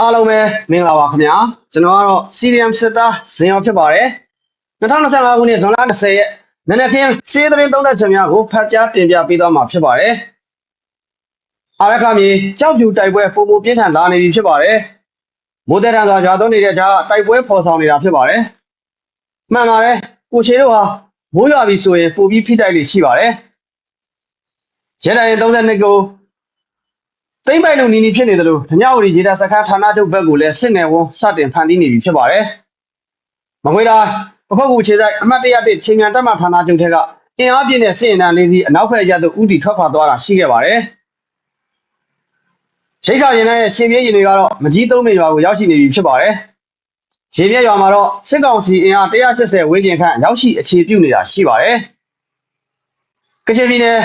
အားလုံးပဲမင်္ဂလာပါခင်ဗျာကျွန်တော်ကတော့ CDM စစ်သားဇင်ရောဖြစ်ပါတယ်2025ခုနှစ်ဇွန်လ10ရက်နနက်ခင်းစီးသတင်း30များကိုဖတ်ကြားတင်ပြပေးသွားမှာဖြစ်ပါတယ်အားရခမြေကြောက်ပြူတိုက်ပွဲပုံမပြင်းထန်လာနေပြီဖြစ်ပါတယ်မိုးတဲ့တန်စွာကြာသွန်းနေတဲ့ကြားတိုက်ပွဲဖော်ဆောင်နေတာဖြစ်ပါတယ်မှန်ပါတယ်ကိုချေတို့ဟာမိုးရွာပြီဆိုရင်ပိုပြီးဖိတိုက်လေးရှိပါတယ်ရဲတိုင်း32ကို သိမ့်ပိုက်လုံနီနီဖြစ်နေတယ်လို့ဓညဝတီရေဒါစခန်းဌာနချုပ်ဘက်ကိုလည်းစစ်နယ်ဝန်စတင်ဖန်တီးနေပြီဖြစ်ပါတယ်။မကွေးတိုင်းပခုတ်ကူခြေဆိုင်အမှတ်တရတစ်ချိန်မြန်တက်မှဌာနချုပ်ထက်ကအင်အားပြည့်တဲ့စစ်ရင်တန်းလေးစီအနောက်ဘက်ရသို့ဥတီထွက်ခွာသွားတာရှိခဲ့ပါတယ်။ချိန်ခါရင်ရဲ့ရှင်ပြင်းရင်တွေကတော့မကြီးသုံးမေရွာကိုရောက်ရှိနေပြီဖြစ်ပါတယ်။ရှင်ပြရွာမှာတော့စစ်ကောင်စီအင်အား180ဝန်းကျင်ခန့်ရောက်ရှိအခြေပြုနေတာရှိပါတယ်။ကချင်ပြည်နယ်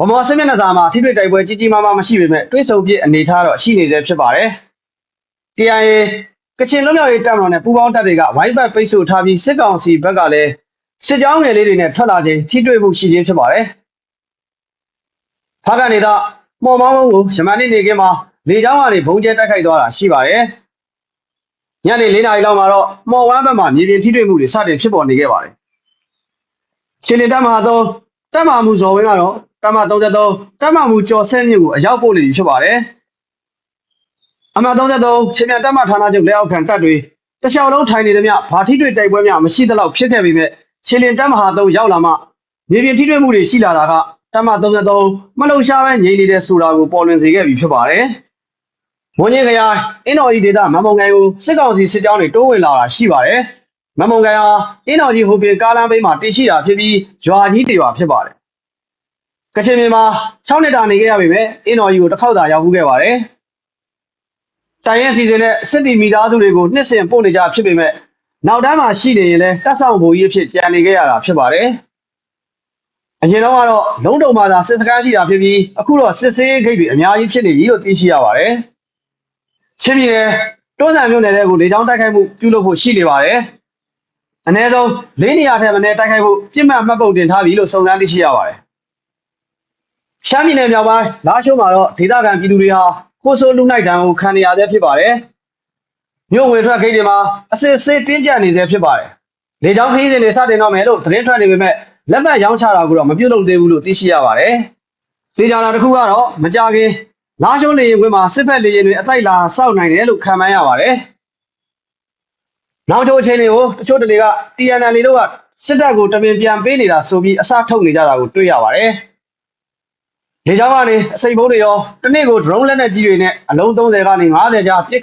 ဗမာစစ်မျက်နှာစာမှာထိတွေ့တိုက်ပွဲကြီးကြီးမားမားမရှိပေမဲ့တွဲဆုံပြစ်အနေထားတော့ရှိနေသေးဖြစ်ပါတယ်။ TIA ကချင်လွတ်မြောက်ရေးတပ်မတော်နဲ့ပူးပေါင်းတပ်တွေကဝိုင်းပတ်ပိတ်ဆို့ထားပြီးစစ်ကောင်စီဘက်ကလည်းစစ်ကြောင်းငယ်လေးတွေနဲ့ထွက်လာခြင်းထိတွေ့မှုရှိခြင်းဖြစ်ပါတယ်။ဖားကနေတော့မော်မောင်းကိုယမန်နေ့နေကင်းမှာလေကြောင်းကနေဘုံကျဲတိုက်ခိုက်သွားတာရှိပါတယ်။ညနေ၄နာရီလောက်မှာတော့မော်ဝမ်းဘက်မှာမြေပြင်ထိတွေ့မှုတွေစတင်ဖြစ်ပေါ်နေခဲ့ပါတယ်။ချင်းလင်တပ်မဟာသုံးတပ်မမှုဇော်ဝင်းကတော့ တမ33တမမှုကျော်ဆဲမြင့်ကိုအရောက်ပို့နေပြီဖြစ်ပါတယ်။အမ33ချင်းမြန်တမဌာနချုပ်လက်အောက်ခံတပ်တွေတစ်လျှောက်လုံးထိုင်နေသမျှဘာထိတွေ့တိုက်ပွဲများမရှိသလောက်ဖြစ်ခဲ့ပေမဲ့ချင်းလင်တမဟာ3ရောက်လာမှမြေပြင်ထိတွေ့မှုတွေရှိလာတာကတမ33မလုံရှားပဲငြိမ်နေတဲ့ဆိုတာကိုပေါ်လွင်စေခဲ့ပြီဖြစ်ပါတယ်။မွန်ကြီးခရိုင်အင်းတော်ကြီးဒေသမမုံကိုင်ကိုစစ်ကောင်စီစစ်ကြောင်းတွေတိုးဝင်လာတာရှိပါတယ်။မမုံကိုင်ဟာအင်းတော်ကြီးဟိုပင်ကားလမ်းဘေးမှာတည်ရှိတာဖြစ်ပြီးရွာကြီးတွေပါဖြစ်ပါတယ်။ ကချင်ပြည်မှာ6နှစ်တာနေခဲ့ရပြီပဲအင်းတော်ကြီးကိုတစ်ခေါက်သာရောက်ဘူးခဲ့ပါတယ်။တိုင်ရဲ့စီစဉ်တဲ့စစ်တီမီသားစုတွေကိုနှစ်စဉ်ပို့နေကြဖြစ်ပေမဲ့နောက်တန်းမှာရှိနေရင်လည်းတက်ဆောင်ဘူကြီးအဖြစ်ကြံနေခဲ့ရတာဖြစ်ပါတယ်။အရင်တော့ကတော့လုံးတုံမှာသာစစ်စခန်းရှိတာဖြစ်ပြီးအခုတော့စစ်ဆေးဂိတ်တွေအများကြီးဖြစ်နေပြီလို့သိရှိရပါတယ်။ချင်းပြည်နယ်တွန်းဆန်မြို့နယ်တဲ့ကိုလေကြောင်းတိုက်ခိုက်မှုပြုလုပ်ဖို့ရှိနေပါတယ်။အနည်းဆုံး၄နေရာထက်မနည်းတိုက်ခိုက်ဖို့ပြစ်မှတ်မှတ်ပုံတင်ထားပြီလို့စုံစမ်းသိရှိရပါတယ်။ ရှမ်းပြည်နယ်မြောက်ပိုင်းလာရှိုးမှာတော့ဒေသခံပြည်သူတွေဟာကိုဆိုးလူနိုင်တံကိုခံနေရသေးဖြစ်ပါတယ်။မြို့ဝင်ထွက်ဂိတ်တွေမှာအစစ်ဆေးတင်းကျပ်နေသေးဖြစ်ပါတယ်။လေကြောင်းခရီးစဉ်တွေစတင်တော့မယ်လို့သတင်းထွက်နေပေမဲ့လက်မှတ်ရောင်းချတာကိုတော့မပြုလုပ်သေးဘူးလို့သိရှိရပါတယ်။စီကြတာတစ်ခုကတော့မကြခင်လာရှိုးလေရင်ကွင်းမှာစစ်ဖက်လေရင်တွေအတိုက်လာစောက်နိုင်တယ်လို့ခံမှန်းရပါတယ်။နောက်ချိုးအချိန်တွေကိုတချို့တလေက TNL တို့ကစစ်တပ်ကိုတပင်ပြန်ပေးနေတာဆိုပြီးအစထုတ်နေကြတာကိုတွေ့ရပါတယ်။ လေကြောင်းကနေအစိမ်ဘုံတွေရောတစ်နေ့ကို drone လက်နက်ကြီးတွေနဲ့အလုံး30ကနေ50ကြားပစ်ခတ်